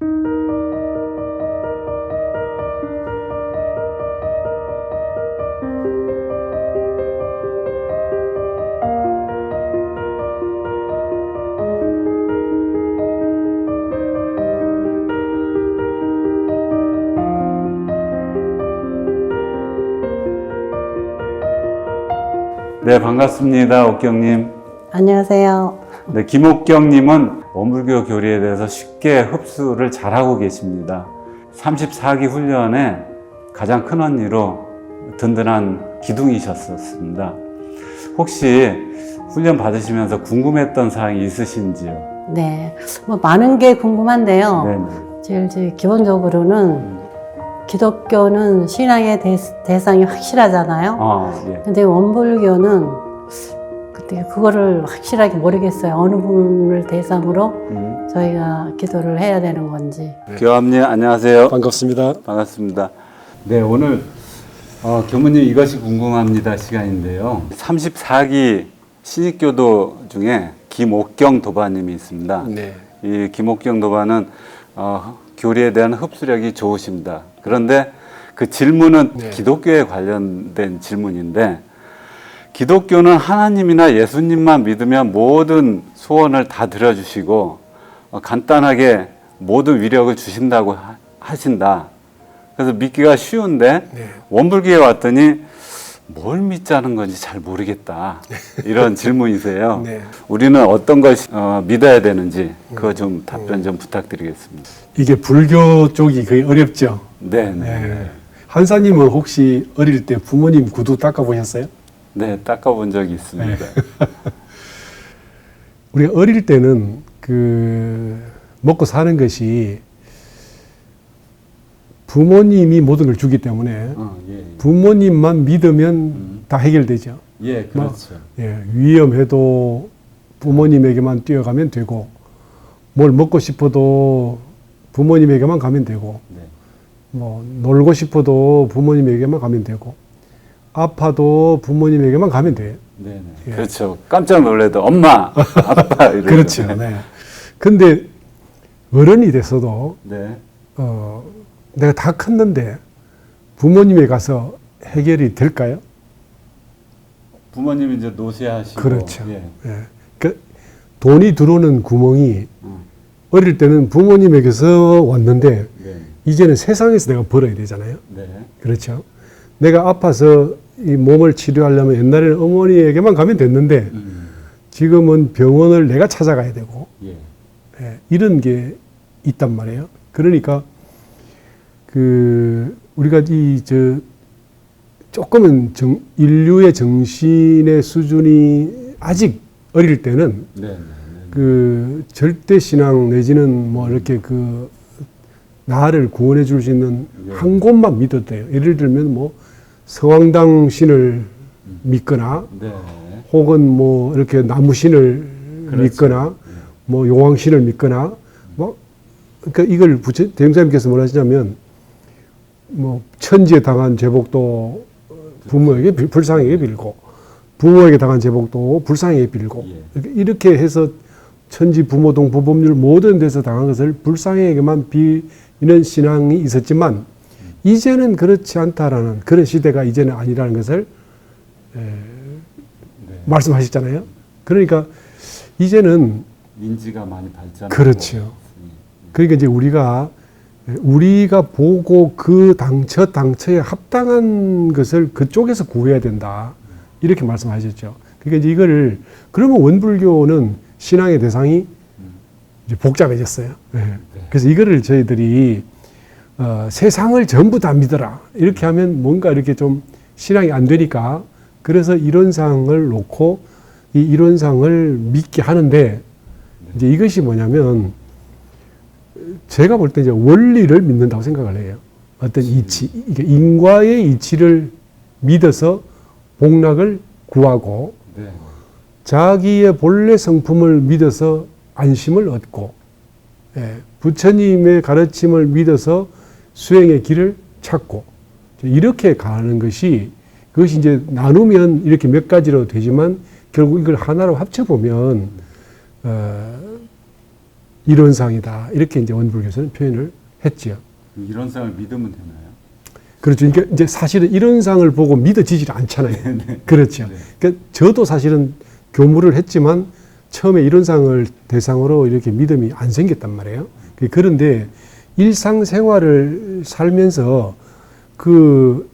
네, 반갑습니다. 옥경님. 안녕하세요. 네, 김옥경님은 원불교 교리에 대해서 쉽게 흡수를 잘하고 계십니다. 34기 훈련에 가장 큰 언니로 든든한 기둥이셨었습니다. 혹시 훈련 받으시면서 궁금했던 사항이 있으신지요? 네, 뭐 많은 게 궁금한데요. 네, 제일 기본적으로는 기독교는 신앙의 대, 대상이 확실하잖아요. 아, 예. 근데 원불교는 그때 그거를 확실하게 모르겠어요. 어느 분을 대상으로 음. 저희가 기도를 해야 되는 건지. 교암님 안녕하세요. 반갑습니다. 반갑습니다. 네, 오늘 어, 교무님 이것이 궁금합니다 시간인데요. 34기 신익교도 중에 김옥경 도바님이 있습니다. 네. 이 김옥경 도바는 어, 교리에 대한 흡수력이 좋으십니다. 그런데 그 질문은 네. 기독교에 관련된 질문인데 기독교는 하나님이나 예수님만 믿으면 모든 소원을 다 들어주시고 어, 간단하게 모든 위력을 주신다고 하- 하신다. 그래서 믿기가 쉬운데 네. 원불교에 왔더니 뭘 믿자는 건지 잘 모르겠다. 이런 질문이세요. 네. 우리는 어떤 걸 어, 믿어야 되는지 그거 좀 답변 좀 부탁드리겠습니다. 이게 불교 쪽이 거의 어렵죠. 네, 네. 네. 한사님은 혹시 어릴 때 부모님 구두 닦아보셨어요? 네, 닦아본 적이 있습니다. 우리가 어릴 때는 그 먹고 사는 것이 부모님이 모든 걸 주기 때문에 어, 예, 부모님만 믿으면 다 해결되죠. 예, 그렇죠. 예, 위험해도 부모님에게만 뛰어가면 되고 뭘 먹고 싶어도 부모님에게만 가면 되고 네, 뭐 놀고 싶어도 부모님에게만 가면 되고 아파도 부모님에게만 가면 돼요. 네, 네. 예. 그렇죠. 깜짝 놀래도 엄마, 아빠 이러죠. 그렇죠. 네. 근데 어른이 됐어도 네, 어, 내가 다 컸는데 부모님에 가서 해결이 될까요? 부모님이 이제 노쇠하시고 그렇죠. 예. 예. 그 돈이 들어오는 구멍이 음, 어릴 때는 부모님에게서 왔는데 네, 이제는 세상에서 내가 벌어야 되잖아요. 네, 그렇죠. 내가 아파서 이 몸을 치료하려면 옛날에는 어머니에게만 가면 됐는데 음, 지금은 병원을 내가 찾아가야 되고 예, 예, 이런 게 있단 말이에요. 그러니까 그 우리가 이 저 조금은 정, 인류의 정신의 수준이 아직 어릴 때는 네, 네, 네. 그 절대 신앙 내지는 뭐 이렇게 그 나를 구원해 줄 수 있는 예. 한 곳만 돼요. 예를 들면 뭐 성황당 신을 믿거나 네, 혹은 뭐 이렇게 나무 신을 그렇죠. 믿거나 뭐 용왕 신을 믿거나 뭐 그러니까 이걸 부처 대행사님께서 뭐라 하시냐면 뭐 천지에 당한 제복도 부모에게 빌- 불쌍하게 빌고 부모에게 당한 제복도 불쌍하게 빌고 예. 이렇게- 해서 천지 부모동 부법률 모든 데서 당한 것을 불쌍하게만 비는 신앙이 있었지만 이제는 그렇지 않다라는 그런 시대가 이제는 아니라는 것을 에, 네. 말씀하셨잖아요. 그러니까 이제는 민지가 많이 발전하고 그렇죠. 그러니까 이제 우리가 우리가 보고 그 당처 당처에 합당한 것을 그쪽에서 구해야 된다 이렇게 말씀하셨죠. 그러니까 이제 이거를 그러면 원불교는 신앙의 대상이 이제 복잡해졌어요. 예. 그래서 이거를 저희들이 어, 세상을 전부 다 믿어라. 이렇게 하면 뭔가 이렇게 좀 신앙이 안 되니까 그래서 이론상을 놓고 이 이론상을 믿게 하는데 이제 이것이 뭐냐면 제가 볼 때 이제 원리를 믿는다고 생각을 해요. 어떤 이치, 인과의 이치를 믿어서 복락을 구하고 네, 자기의 본래 성품을 믿어서 안심을 얻고 예, 부처님의 가르침을 믿어서 수행의 길을 찾고 이렇게 가는 것이 그것이 이제 나누면 이렇게 몇 가지로 되지만 결국 이걸 하나로 합쳐 보면 어, 이론상이다. 이렇게 이제 원불교에서는 표현을 했지요. 이런 상을 믿으면 되나요? 그렇죠. 그러니까 이제 사실은 이론상을 보고 믿어지질 않잖아요. 그렇죠. 그러니까 저도 사실은 교무를 했지만 처음에 이론상을 대상으로 이렇게 믿음이 안 생겼단 말이에요. 그- 그런데 일상생활을 살면서 그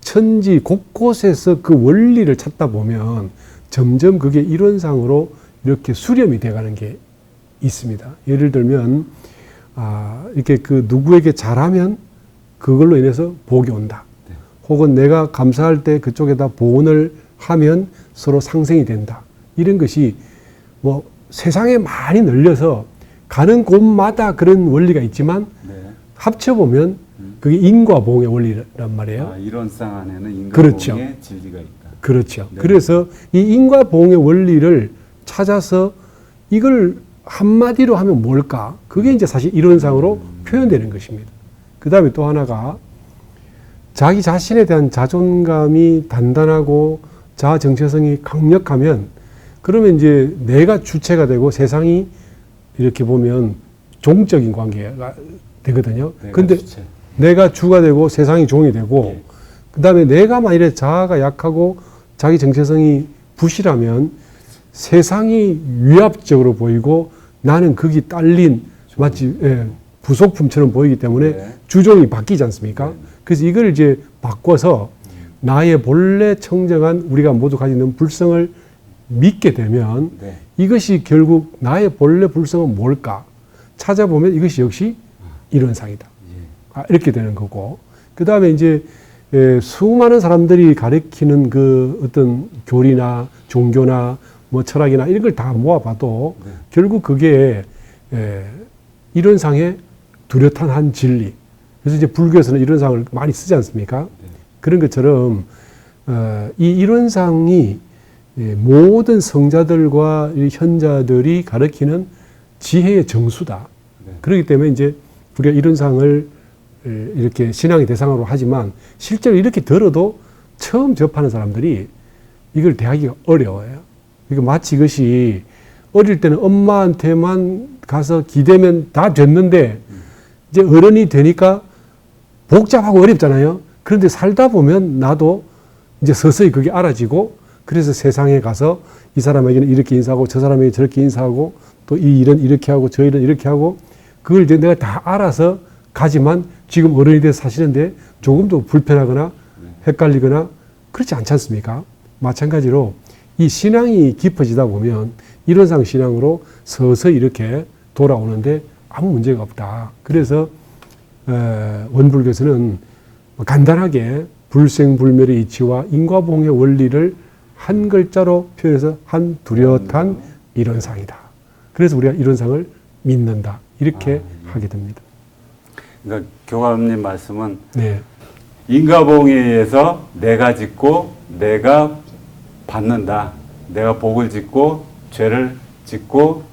천지 곳곳에서 그 원리를 찾다 보면 점점 그게 이론상으로 이렇게 수렴이 돼가는 게 있습니다. 예를 들면 아 이렇게 그 누구에게 잘하면 그걸로 인해서 복이 온다. 혹은 내가 감사할 때 그쪽에다 보온을 하면 서로 상생이 된다. 이런 것이 뭐 세상에 많이 널려서 가는 곳마다 그런 원리가 있지만 네. 합쳐보면 그게 인과 보응의 원리란 말이에요. 아, 이런 상 안에는 인간의 그렇죠. 진리가 있다. 그렇죠. 네. 그래서 이 인과 보응의 원리를 찾아서 이걸 한마디로 하면 뭘까? 그게 이제 사실 이론상으로 표현되는 것입니다. 그 다음에 또 하나가 자기 자신에 대한 자존감이 단단하고 자아 정체성이 강력하면 그러면 이제 내가 주체가 되고 세상이 이렇게 보면 종적인 관계가 되거든요. 내가 근데 주체. 내가 주가 되고 세상이 종이 되고 예. 그다음에 내가 만일에 자아가 약하고 자기 정체성이 부실하면 세상이 위압적으로 보이고 나는 거기 딸린 마치 예, 부속품처럼 보이기 때문에 네. 주종이 바뀌지 않습니까? 네. 그래서 이걸 이제 바꿔서 나의 본래 청정한 우리가 모두 가지고 있는 불성을 믿게 되면 네. 이것이 결국 나의 본래 불성은 뭘까? 찾아보면 이것이 역시 이론상이다. 예. 아, 이렇게 되는 거고. 그 다음에 이제 에, 수많은 사람들이 가리키는 그 어떤 교리나 종교나 뭐 철학이나 이런 걸 다 모아봐도 네. 결국 그게 에, 이론상의 뚜렷한 한 진리. 그래서 이제 불교에서는 이론상을 많이 쓰지 않습니까? 네. 그런 것처럼 어, 이 이론상이 예, 모든 성자들과 이 현자들이 가리키는 지혜의 정수다. 네. 그렇기 때문에 이제 우리가 이론상을 에, 이렇게 신앙의 대상으로 하지만 실제로 이렇게 들어도 처음 접하는 사람들이 이걸 대하기가 어려워요. 그러니까 마치 이것이 어릴 때는 엄마한테만 가서 기대면 다 됐는데 이제 어른이 되니까 복잡하고 어렵잖아요. 그런데 살다 보면 나도 이제 서서히 그게 알아지고 그래서 세상에 가서 이 사람에게는 이렇게 인사하고 저 사람에게 저렇게 인사하고 또 이 일은 이렇게 하고 저 일은 이렇게 하고 그걸 이제 내가 다 알아서 가지만 지금 어른이 돼서 사시는데 조금도 불편하거나 헷갈리거나 그렇지 않지 않습니까? 마찬가지로 이 신앙이 깊어지다 보면 이론상 신앙으로 서서히 이렇게 돌아오는데 아무 문제가 없다. 그래서 에, 원불교에서는 간단하게 불생불멸의 이치와 인과봉의 원리를 한 글자로 표현해서 한 뚜렷한 이론상이다. 그래서 우리가 이론상을 믿는다. 이렇게 하게 됩니다. 그러니까 교감님 말씀은 네. 인가봉에 의해서 내가 짓고 내가 받는다. 내가 복을 짓고 죄를 짓고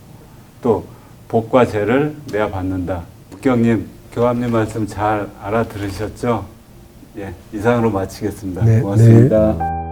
또 복과 죄를 내가 받는다. 국경님, 교감님 말씀 잘 알아들으셨죠? 예, 이상으로 마치겠습니다. 네, 고맙습니다.